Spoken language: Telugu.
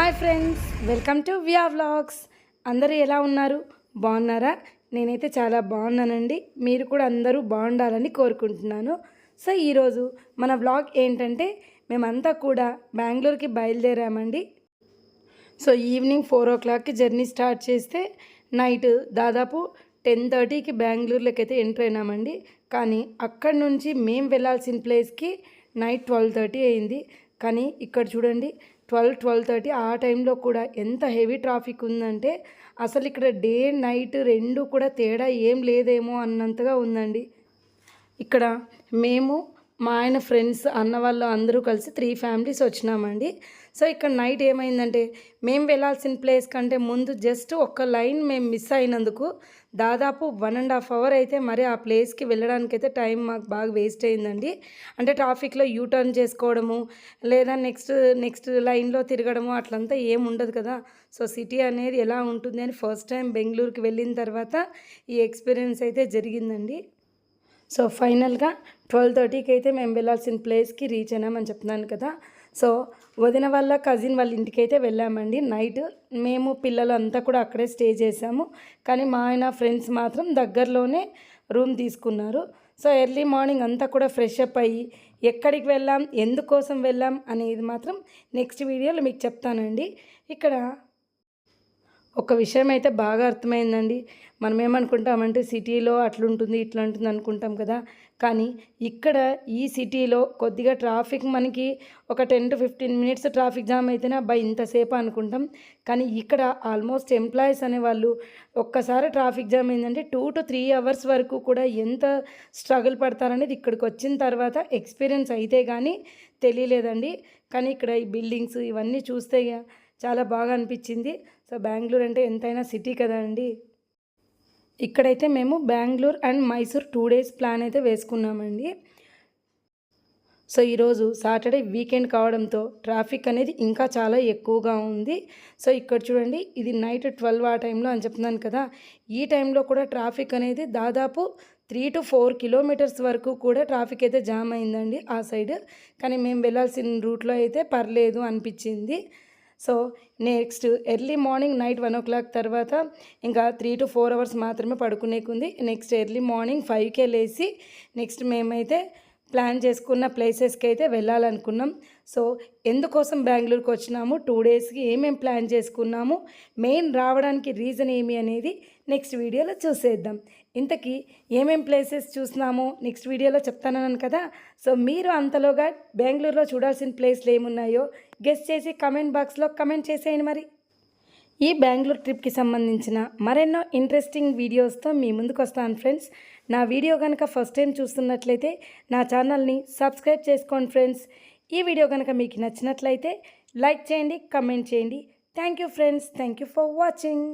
Hi friends welcome to Via vlogs. అందరూ ఎలా ఉన్నారు? బాగున్నారా? నేనైతే చాలా బాగున్నానండి. మీరు కూడా అందరూ బాగుండాలని కోరుకుంటున్నాను. సో ఈరోజు మన వ్లాగ్ ఏంటంటే మేమంతా కూడా బెంగళూరుకి బయలుదేరామండి. సో ఈవినింగ్ ఫోర్ ఓ క్లాక్కి జర్నీ స్టార్ట్ చేస్తే నైట్ దాదాపు టెన్ థర్టీకి బెంగళూరులోకి అయితే ఎంటర్ అయినామండి. కానీ అక్కడి నుంచి మేము వెళ్ళాల్సిన ప్లేస్కి నైట్ ట్వెల్వ్ థర్టీ అయింది. కానీ ఇక్కడ చూడండి ట్వెల్వ్ ట్వెల్వ్ థర్టీ ఆ టైంలో కూడా ఎంత హెవీ ట్రాఫిక్ ఉందంటే అసలు ఇక్కడ డే నైట్ రెండు కూడా తేడా ఏం లేదేమో అన్నంతగా ఉందండి. ఇక్కడ మేము మా ఆయన ఫ్రెండ్స్ అన్న వాళ్ళు అందరూ కలిసి త్రీ ఫ్యామిలీస్ వచ్చినామండి. సో ఇక్కడ నైట్ ఏమైందంటే మేము వెళ్ళాల్సిన ప్లేస్ కంటే ముందు జస్ట్ ఒక్క లైన్ మేము మిస్ అయినందుకు దాదాపు వన్ అండ్ హాఫ్ అవర్ అయితే మరి ఆ ప్లేస్కి వెళ్ళడానికి అయితే టైం మాకు బాగా వేస్ట్ అయిందండి. అంటే ట్రాఫిక్లో యూటర్న్ చేసుకోవడము లేదా నెక్స్ట్ నెక్స్ట్ లైన్లో తిరగడము అట్లంతా ఏం ఉండదు కదా. సో సిటీ అనేది ఎలా ఉంటుంది అని ఫస్ట్ టైం బెంగళూరుకి వెళ్ళిన తర్వాత ఈ ఎక్స్పీరియన్స్ అయితే జరిగిందండి. సో ఫైనల్గా ట్వెల్వ్ థర్టీకి అయితే మేము వెళ్ళాల్సిన ప్లేస్కి రీచ్ అయినామని చెప్తున్నాను కదా. సో వదిన వాళ్ళ కజిన్ వాళ్ళ ఇంటికి అయితే వెళ్ళామండి. నైట్ మేము పిల్లలు అంతా కూడా అక్కడే స్టే చేసాము కానీ మా ఆయన ఫ్రెండ్స్ మాత్రం దగ్గరలోనే రూమ్ తీసుకున్నారు. సో ఎర్లీ మార్నింగ్ అంతా కూడా ఫ్రెష్ అప్ అయ్యి ఎక్కడికి వెళ్ళాం ఎందుకోసం వెళ్ళాం అనేది మాత్రం నెక్స్ట్ వీడియోలో మీకు చెప్తానండి. ఇక్కడ ఒక విషయం అయితే బాగా అర్థమైందండి. మనం ఏమనుకుంటామంటే సిటీలో అట్లుంటుంది ఇట్లా ఉంటుంది అనుకుంటాం కదా. కానీ ఇక్కడ ఈ సిటీలో కొద్దిగా ట్రాఫిక్ మనకి ఒక ten to fifteen minutes traffic jam అయితేనే అబ్బాయి ఇంతసేపు అనుకుంటాం. కానీ ఇక్కడ ఆల్మోస్ట్ ఎంప్లాయీస్ అనేవాళ్ళు ఒక్కసారి ట్రాఫిక్ జామ్ అయిందంటే టూ టు త్రీ అవర్స్ వరకు కూడా ఎంత స్ట్రగుల్ పడతారనేది ఇక్కడికి వచ్చిన తర్వాత ఎక్స్పీరియన్స్ అయితే కానీ తెలియలేదండి. కానీ ఇక్కడ ఈ బిల్డింగ్స్ ఇవన్నీ చూస్తే చాలా బాగా అనిపించింది. సో బెంగళూరు అంటే ఎంతైనా సిటీ కదండి ఇక్కడైతే మేము Bengaluru and Mysore two days plan అయితే వేసుకున్నామండి. సో ఈరోజు సాటర్డే వీకెండ్ కావడంతో ట్రాఫిక్ అనేది ఇంకా చాలా ఎక్కువగా ఉంది. సో ఇక్కడ చూడండి ఇది నైట్ ట్వెల్వ్ ఆ టైంలో అని చెప్తున్నాను కదా. ఈ టైంలో కూడా ట్రాఫిక్ అనేది దాదాపు త్రీ టు ఫోర్ కిలోమీటర్స్ వరకు కూడా ట్రాఫిక్ అయితే జామ్ అయిందండి ఆ సైడ్. కానీ మేము వెళ్ళాల్సిన రూట్లో అయితే పర్లేదు అనిపించింది. So next early morning night one o'clock తర్వాత ఇంకా త్రీ టు ఫోర్ అవర్స్ మాత్రమే పడుకునేకుంది. నెక్స్ట్ ఎర్లీ మార్నింగ్ ఫైవ్కే లేచి నెక్స్ట్ మేమైతే ప్లాన్ చేసుకున్న ప్లేసెస్కి అయితే వెళ్ళాలనుకున్నాం. సో ఎందుకోసం బెంగళూరుకి వచ్చినాము? టూ డేస్కి ఏమేమి ప్లాన్ చేసుకున్నాము? మెయిన్ రావడానికి రీజన్ ఏమి అనేది నెక్స్ట్ వీడియోలో చూసేద్దాం. ఇంతకీ ఏమేం ప్లేసెస్ చూసినామో? నెక్స్ట్ వీడియోలో చెప్తానన్నాను కదా. సో మీరు అంతలోగా బెంగళూరులో చూడాల్సిన ప్లేస్లు ఏమున్నాయో గెస్ట్ చేసి కమెంట్ బాక్స్లో కమెంట్ చేసేయండి మరి. ఈ బెంగళూరు ట్రిప్కి సంబంధించిన మరెన్నో ఇంట్రెస్టింగ్ వీడియోస్తో మీ ముందుకు వస్తాను ఫ్రెండ్స్. నా వీడియో కనుక ఫస్ట్ టైం చూస్తున్నట్లయితే నా ఛానల్ని సబ్స్క్రైబ్ చేసుకోండి ఫ్రెండ్స్. ఈ వీడియో కనుక మీకు నచ్చినట్లయితే లైక్ చేయండి కమెంట్ చేయండి. Thank you friends. Thank you for watching.